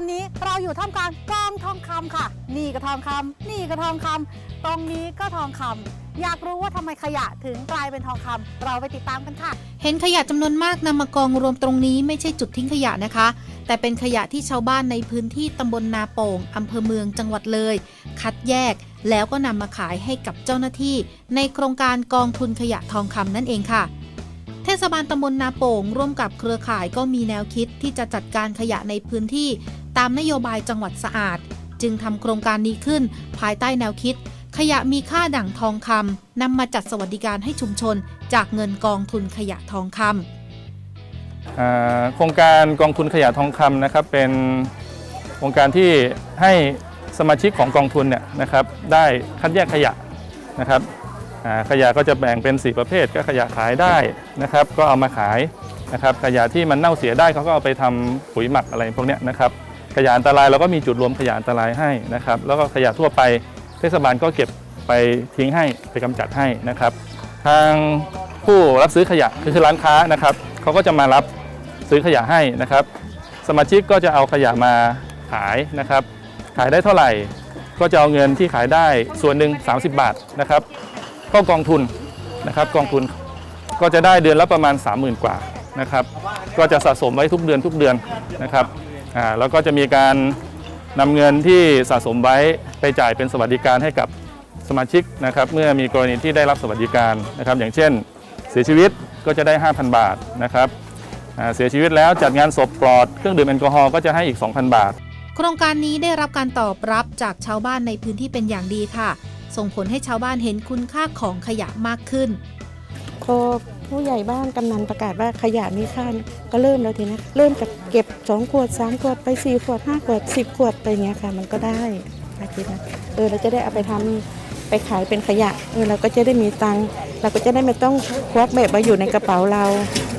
อนนี้เราอยู่ท่ามกลางกองทองคำค่ะ นี่ก็ทองคำนี่ก็ทองคำตรงนี้ก็ทองคำอยากรู้ว่าทำไมขยะถึงกลายเป็นทองคำเราไปติดตามกันค่ะ เห็นขยะจำนวนมากนำมากองรวมตรงนี้ไม่ใช่จุดทิ้งขยะนะคะ แต่เป็นขยะที่ชาวบ้านในพื้นที่ตำบลนาโป่งอำเภอเมืองจังหวัดเลย คัดแยกแล้วก็นำมาขายให้กับเจ้าหน้าที่ ในโครงการกองทุนขยะทองคำนั่นเองค่ะเทศบาลตำบลนาโป่ง ร่วมกับเครือข่ายก็มีแนวคิดที่จะจัดการขยะในพื้นที่ ตามนโยบายจังหวัดสะอาด จึงทำโครงการนี้ขึ้นภายใต้แนวคิด ขยะมีค่าดั่งทองคำนำมาจัดสวัสดิการให้ชุมชน จากเงินกองทุนขยะทองคำโครงการกองทุนขยะทองคำนะครับเป็นโครงการที่ให้สมาชิกของกองทุนเนี่ยนะครับได้คัดแยกขยะนะครับขยะก็จะแบ่งเป็น 4 ประเภท ก็ขยะขายได้นะครับ ก็เอามาขายนะครับ ขยะที่มันเน่าเสียได้เขาก็เอาไปทำปุ๋ยหมักอะไรพวกนี้นะครับ ขยะอันตรายเราก็มีจุดรวมขยะอันตรายให้นะครับ แล้วก็ขยะทั่วไปเทศบาลก็เก็บไปทิ้งให้ไปกำจัดให้นะครับ ทางผู้รับซื้อขยะคือร้านค้านะครับเขาก็จะมารับซื้อขยะให้นะครับ สมาชิกก็จะเอาขยะมาขายนะครับ ขายได้เท่าไหร่ก็จะเอาเงินที่ขายได้ส่วนหนึ่ง30 บาทนะครับก็กองทุนนะครับกองทุนก็จะได้เดือนละประมาณ 30,000 กว่านะครับ ก็จะสะสมไว้ทุกเดือนทุกเดือนนะครับ อ่าแล้วก็จะมีการนำเงินที่สะสมไว้ไปจ่ายเป็นสวัสดิการให้กับสมาชิกนะครับเมื่อมีกรณีที่ได้รับสวัสดิการนะครับ อย่างเช่น เสียชีวิตก็จะได้ 5,000 บาทนะครับเสียชีวิตแล้วจัดงานศพปลอดเครื่องดื่มแอลกอฮอล์ก็จะให้อีก 2,000 บาท โครงการนี้ได้รับการตอบรับจากชาวบ้านในพื้นที่เป็นอย่างดีค่ะ ส่งผลให้ชาวบ้านเห็นคุณค่าของขยะมากขึ้น อผู้ใหญ่บ้านกำนันประกาศว่าขยะมีค่าก็เริ่มแล้วทีนี้เริ่มจากเก็บ 2 ขวด 3 ขวดไป 4 ขวด 5 ขวด 10 ขวดไปเงี้ยค่ะ มันก็ได้อาคิดนะเออเราจะได้เอาไปทำไปขายเป็นขยะเออเราก็จะได้มีตังค์เราก็จะได้ไม่ต้องควักแบบมาอยู่ในกระเป๋าเรา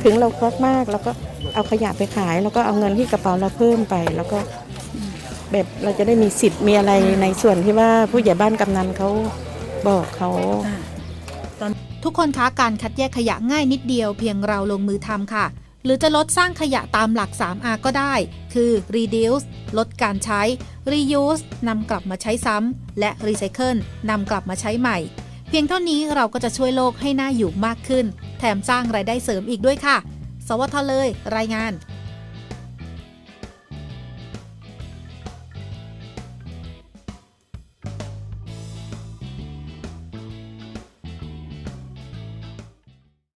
ถึงเราควักมากเราก็เอาขยะไปขาย แล้วก็เอาเงินที่กระเป๋าเราเพิ่มไป แล้วก็แบบเราจะได้มีสิทธิ์มีอะไรในส่วนที่ว่าผู้ใหญ่บ้านกำนันเขาบอกเขา ทุกคนคะการคัดแยกขยะง่ายนิดเดียวเพียงเราลงมือทำค่ะ หรือจะลดสร้างขยะตามหลัก 3R ก็ได้ คือ reduce ลดการใช้ reuse นำกลับมาใช้ซ้ำ และ recycle นำกลับมาใช้ใหม่ เพียงเท่านี้เราก็จะช่วยโลกให้หน่าอยู่มากขึ้น แถมสร้างรายได้เสริมอีกด้วยค่ะ สวทเลย รายงาน